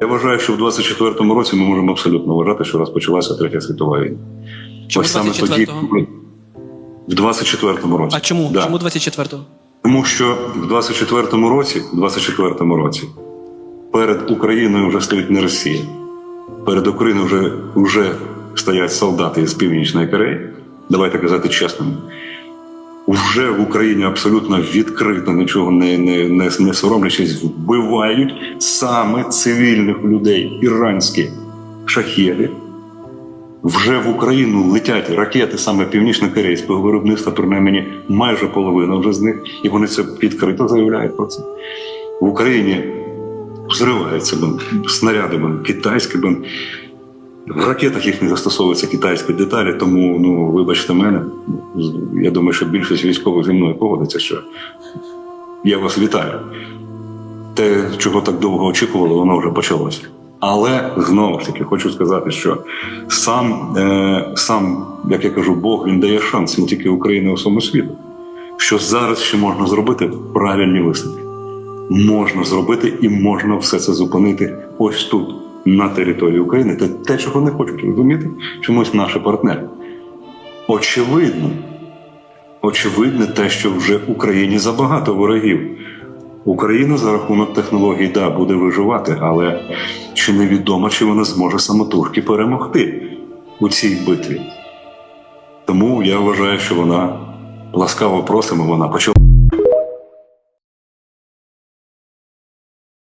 Я вважаю, що в 24-му році ми можемо абсолютно вважати, що розпочалася третя світова війна. Чому Ось саме тоді, 24-го? в 24-му році. А чому? Да. Чому 24-го? Тому що в 24-му році, в 24-му році перед Україною вже стоїть не Росія. Перед Україною вже, вже стоять солдати з Північної Кореї. Давайте казати чесно. Вже в Україні абсолютно відкрито нічого не, не, не, не соромлячись, вбивають саме цивільних людей, іранські шахеди. Вже в Україну летять ракети саме північно-корейського виробництва, принаймні майже половина вже з них, і вони це відкрито заявляють про це. В Україні взриваються китайські бен. В ракетах їх не застосовуються китайські деталі, тому ну вибачте мене. Я думаю, що більшість військових зі мною погодиться, що я вас вітаю. Те, чого так довго очікували, воно вже почалося. Але знову ж таки хочу сказати, що сам, е, сам, як я кажу, Бог він дає шанс не тільки Україні, а всьому світу. Що зараз ще можна зробити правильні висновки. Можна зробити і можна все це зупинити ось тут, на території України. Це те, чого не хочуть розуміти чомусь наші партнери. Очевидно, очевидно, те, що вже Україні забагато ворогів. Україна за рахунок технологій да, буде виживати, але чи невідомо, чи вона зможе самотужки перемогти у цій битві. Тому я вважаю, що вона ласкаво просимо, вона почала.